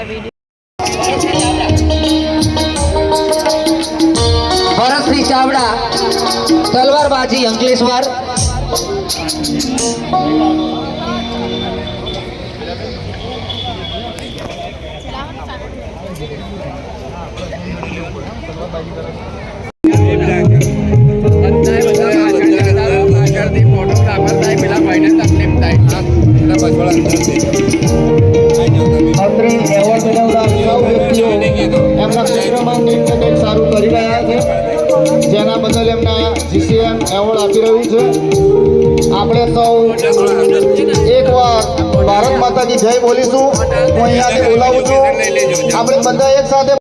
માટે વીડિયો ભરતસિંહ ચાવડા તલવારબાજી અંકલેશ્વર. અત્રે છે. આપણે સૌ એકવાર ભારત માતાજી જય બોલીશું. હું અહીંયાથી બોલાવું છું. આપણે બધા એક સાથે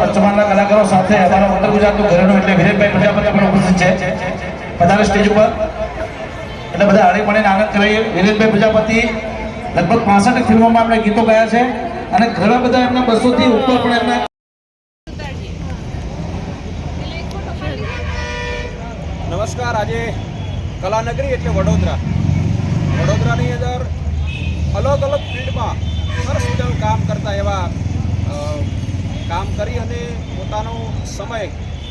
પંચમહાલના કલાકારો સાથે અમારા ઉત્તર ગુજરાતનું ઘરેણું એટલે વિરેનભાઈ પ્રજાપતિ પણ ઉપસ્થિત છે. વધારે સ્ટેજ ઉપર. એટલે બધા હળી મળીને આનંદ કરાવીએ. વિરેનભાઈ પ્રજાપતિ લગભગ પાસઠ ફિલ્મોમાં આપણે ગીતો ગાયા છે. અને ઘણા બધા એમના બસોથી ઉપર પણ એમના નમસ્કાર આજે કલાનગરી એટલે વડોદરા. વડોદરાની અંદર અલગ અલગ ફિલ્ડમાં સરસ કામ કરતા એવા કામ કરી અને પોતાનો સમય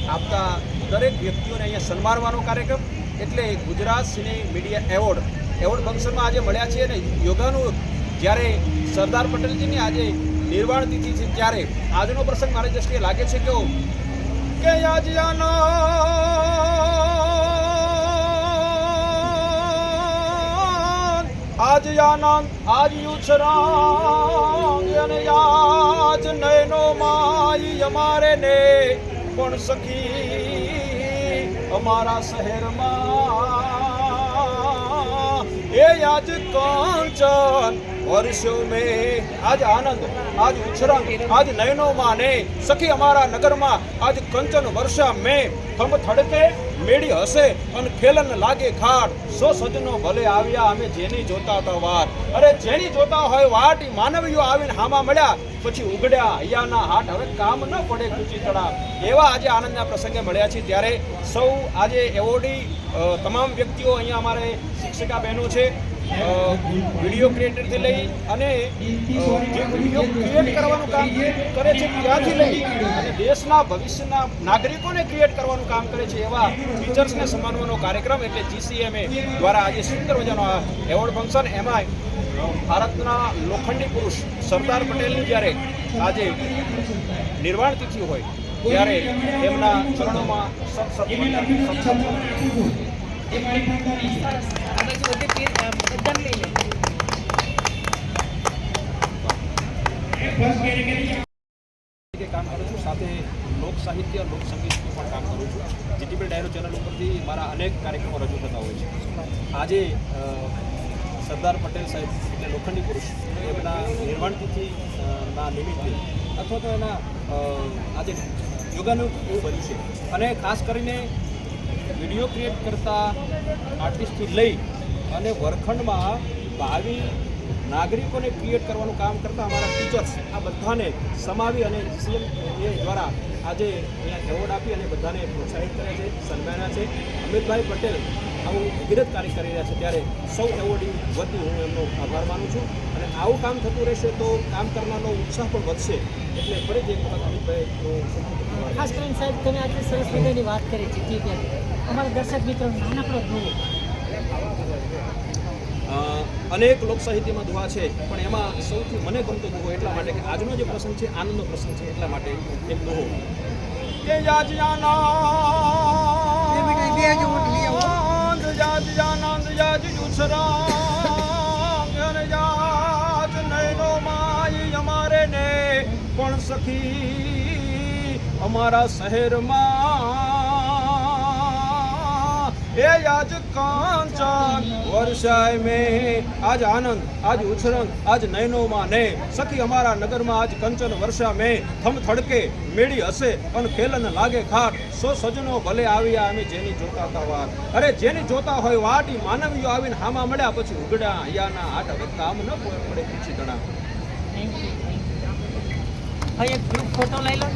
આપતા દરેક વ્યક્તિઓને અહીંયા સન્માનવાનો કાર્યક્રમ એટલે Gujarat cine media award. Award ફંક્શનમાં આજે મળ્યા છીએ અને યોગાનું જ્યારે સરદાર પટેલજીની આજે નિર્વાણ તિથિ છે ત્યારે આજનો પ્રસંગ મારી દ્રષ્ટિએ લાગે છે કે કે આજ આજ આનંદ આજ યુછરાંગ અને આજ નયનો માઈ અમારે ને પણ સખી અમારા શહેરમાં આજ કાંચન વર્ષો મેં. આજ આનંદ આજ ઉછરંગ આજ નયનો માને. સખી અમારા નગરમાં આજ કંચન વર્ષા મેં. થમ થડકે મેળી હશે અને ખેલન લાગે ખાટ. સો સજનો ભલે આવ્યા અમે જેની જોતા હતા વાર અરે જેની જોતા હોય વાટ માનવીઓ આવીને હામાં મળ્યા. પછી ઉગડ્યા અહીંયાના હાટ હવે કામ ન પડે કુચી તળા એવા આજે આનંદના પ્રસંગે મળ્યા છે ત્યારે સૌ આજે એવોર્ડી અ, તમામ વ્યક્તિઓ અહીંયા અમારે શિક્ષિકા બહેનો છે. વીડિયો ક્રિએટરથી લઈ અને જે વીડિયો ક્રિએટ કરવાનું કામ કરે છે ત્યાંથી લઈ અને દેશના, ભવિષ્યના નાગરિકોને ક્રિએટ કરવાનું કામ કરે છે એવા ટીચર્સને સન્માનવાનો કાર્યક્રમ એટલે જીસીએમએ દ્વારા આજે સુંદર મજાનો આ એવોર્ડ ફંક્શન એમાં ભારતના લોખંડી પુરુષ સરદાર પટેલની જ્યારે આજે નિર્વાણ તિથિ હોય, ત્યારે એમના ચરણોમાં સત સત તરીકે કામ કરું છું સાથે લોક સાહિત્ય લોક સંગીતનું પણ કામ કરું છું. જીટીપી ડાયરો ચેનલ ઉપરથી મારા અનેક કાર્યક્રમો રજૂ થતા હોય છે. આજે સરદાર પટેલ સાહેબ એટલે લોખંડી પુરુષ એમના નિર્વાણ તિથિ ના નિમિત્તે અથવા તો એના આજે યોગાનું એવું બન્યું છે. અને ખાસ કરીને વીડિયો ક્રિએટ કરતા આર્ટિસ્ટથી લઈ અને વરખંડમાં ભાવિ નાગરિકોને ક્રિએટ કરવાનું કામ કરતા અમારા ટીચર્સ આ બધાને સમાવી અને સીએમ એ દ્વારા આજે અહીંયા એવોર્ડ આપી અને બધાને પ્રોત્સાહિત કર્યા છે, સન્માન્યા છે. અમિતભાઈ પટેલ આવું ભગીરથ કાર્ય કરી રહ્યા છે ત્યારે સૌ એવોર્ડી વતી હું એમનો આભાર માનું છું. અને આવું કામ થતું રહેશે તો કામ કરવાનો ઉત્સાહ પણ વધશે એટલે ફરીથી એક વખત અમિતભાઈ ખાસ કરીને સાહેબ, તમે આજે સરસ મજાની વાત કરી છે ઠીક અમારા દર્શક મિત્રો નાનકડો ધોવો. અનેક લોક સાહિત્યમાં દુઆ છે પણ એમાં સૌથી મને ગમતો દુહો એટલા માટે કે આજનો જે પ્રસંગ છે આનંદનો પ્રસંગ છે એટલા માટે એક દુહો કે જાજ અને નયનો માઈ અમારે ને પણ સખી અમારા શહેરમાં એ આજ કાંચન વર્ષાય મેં. આજ આનંદ, આજ ઉછરંગ આજ નયનોમાં ને. સખી અમારા નગરમાં આજ કંચન વર્ષા મેં. થમ થડકે મેળી હશે અને ખેલન લાગે ખાટ. સો સજનો ભલે આવ્યા અમે જેની જોતા હતા વાત અરે જેની જોતા હોય વાટી માનવીઓ આવીને હામાં મળ્યા પછી ઉગડ્યા અહીંયાના આટ હવે કામ ન પડે પૂછી ગણા થેન્ક યુ થેન્ક યુ હવે એક ગ્રુપ ફોટો લઈ લો.